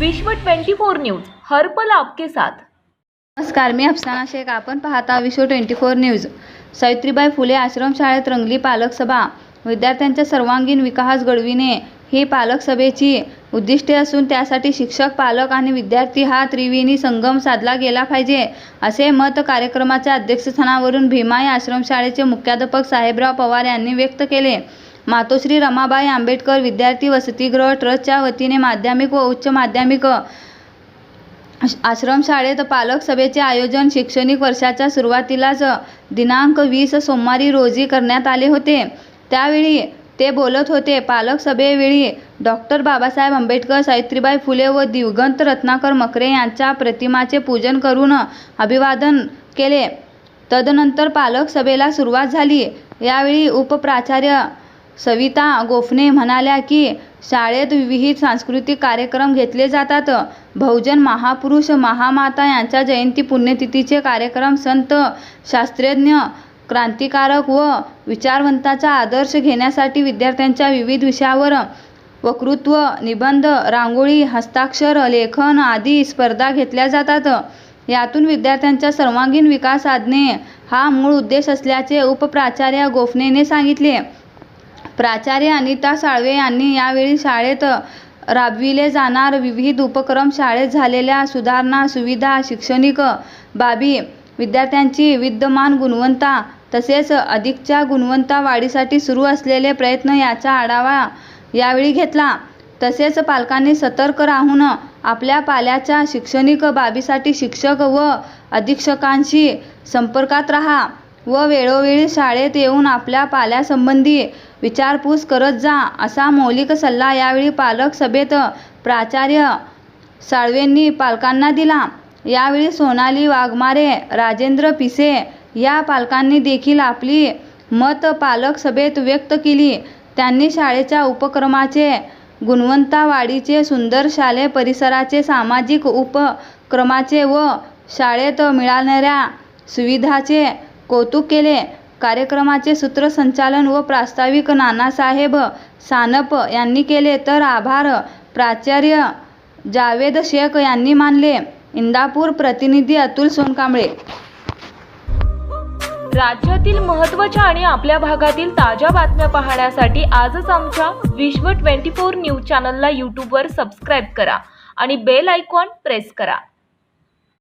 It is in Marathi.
विश्व 24 न्यूज हर्पल आपके साथ. नमस्कार मी अफसाना शेख. आपण पाहता Vishwa twenty four news. Savitribai Phule आश्रमशाळेत रंगली पालक सभा. विद्यार्थ्यांचा सर्वांगीण विकास घडविणे ही पालक सभेची उद्दिष्टे असून त्यासाठी शिक्षक पालक आणि विद्यार्थी हा त्रिवेणी संगम साधला गेला पाहिजे असे मत कार्यक्रमाच्या अध्यक्षस्थानावरून भीमाई आश्रमशाळेचे मुख्याध्यापक साहेबराव पवार यांनी व्यक्त केले. मातोश्री रमाबाई आंबेडकर विद्यार्थी वसतिगृह ट्रस्टच्या वतीने माध्यमिक व उच्च माध्यमिक आश्रमशाळेत पालक सभेचे आयोजन शैक्षणिक वर्षाच्या सुरुवातीलाच दिनांक वीस सोमवारी रोजी करण्यात आले होते. त्यावेळी ते बोलत होते पालक सभेवेळी डॉक्टर बाबासाहेब आंबेडकर सावित्रीबाई फुले व दिवगंत रत्नाकर मकरे यांच्या प्रतिमाचे पूजन करून अभिवादन केले. तदनंतर पालक सभेला सुरुवात झाली. यावेळी उपप्राचार्य सविता गोफणे म्हणाल्या की शाळेत विविध सांस्कृतिक कार्यक्रम घेतले जातात. बहुजन महापुरुष महामाता यांच्या जयंती पुण्यतिथीचे कार्यक्रम संत शास्त्रज्ञ क्रांतिकारक व विचारवंताचा आदर्श घेण्यासाठी विद्यार्थ्यांच्या विविध विषयावर वक्तृत्व निबंध रांगोळी हस्ताक्षर लेखन आदी स्पर्धा घेतल्या जातात. यातून विद्यार्थ्यांचा सर्वांगीण विकास साधणे हा मूळ उद्देश असल्याचे उपप्राचार्य गोफणेने सांगितले. प्राचार्य अनिता साळवे यांनी यावेळी शाळेत राबविले जाणार विविध उपक्रम शाळेत झालेल्या सुधारणा सुविधा शैक्षणिक बाबी विद्यार्थ्यांची विद्यमान गुणवत्ता तसेच अधिकच्या गुणवत्ता वाढीसाठी सुरू असलेले प्रयत्न याचा आढावा यावेळी घेतला. तसेच पालकांनी सतर्क राहून आपल्या पाल्याच्या शैक्षणिक बाबीसाठी शिक्षक व अधीक्षकांशी संपर्कात राहा व वेळोवेळी शाळेत येऊन आपल्या पाल्यासंबंधी विचारपूस करत जा असा मौलिक सल्ला यावेळी पालक सभेत प्राचार्य साळवेंनी पालकांना दिला. यावेळी सोनाली वाघमारे राजेंद्र पिसे या पालकांनी देखील आपली मत पालक सभेत व्यक्त केली. त्यांनी शाळेच्या उपक्रमाचे गुणवत्ता वाढीचे सुंदर शालेय परिसराचे सामाजिक उपक्रमाचे व शाळेत मिळणाऱ्या सुविधाचे कौतुक केले. कार्यक्रमाचे सूत्रसंचालन व प्रास्ताविक नानासाहेब सानप यांनी केले. तर आभार. प्राचार्य जावेद शेख यांनी मानले. इंदापूर प्रतिनिधी अतुल सोनकांबळे. राज्यातील महत्त्वाच्या आणि आपल्या भागातील ताज्या बातम्या पाहण्यासाठी आजच आमच्या विश्व 24 न्यूज चॅनलला यूट्यूबवर सबस्क्राईब करा आणि बेल आयकॉन प्रेस करा.